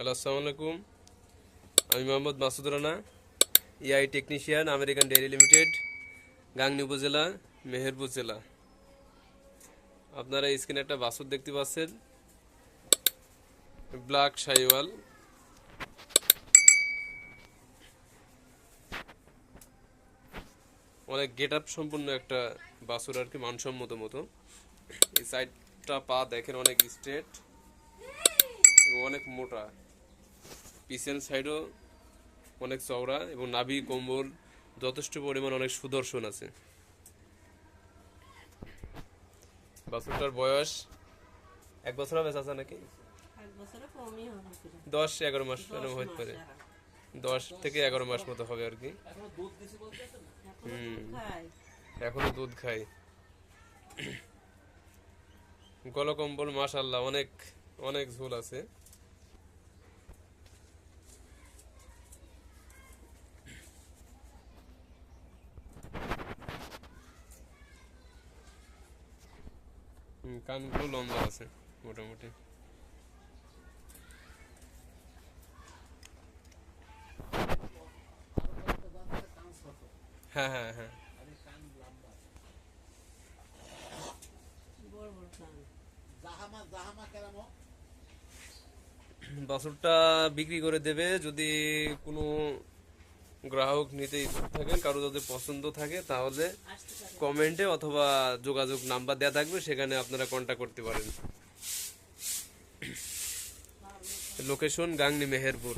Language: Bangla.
হ্যালো, আসসালামু আলাইকুম। আমি Mohammad Masud Rana AI technician American Dairy Limited Gangni উপজেলা, মেহেরপুর জেলা। আপনারা স্ক্রিনে একটা বাসুর দেখতে পাচ্ছেন। ব্ল্যাক শাইওয়াল অনেক গেট আপ সম্পূর্ণ একটা বাসুর আর কি, মানসম্মত মতো। এই সাইডটা পা দেখেন, অনেক স্ট্রেট এবং অনেক মোটা। পিছন সাইডও অনেক চওড়া এবং নাভি কম্বল যথেষ্ট পরিমাণ অনেক সুদর্শন আছে। বাছুরটার বয়স এক বছর হবে চাচা নাকি। দশ এগারো মাস এরকম হতে পারে। দশ থেকে এগারো মাস মতো হবে আর কি। এখনও দুধ এখনও দুধ খাই গলকম্বল মাশাল্লাহ অনেক অনেক ঝোল আছে। কানগুলো লম্বা আছে মোটামুটি। হ্যাঁ হ্যাঁ হ্যাঁ। বাছুরটা বিক্রি করে দেবে যদি কোনো গ্রাহক নিতে ইচ্ছুক থাকেন, কারও যদি পছন্দ থাকে, তাহলে কমেন্টে অথবা যোগাযোগ নাম্বার দেওয়া থাকবে, সেখানে আপনারা কন্ট্যাক্ট করতে পারেন। লোকেশন গাংনি মেহেরপুর।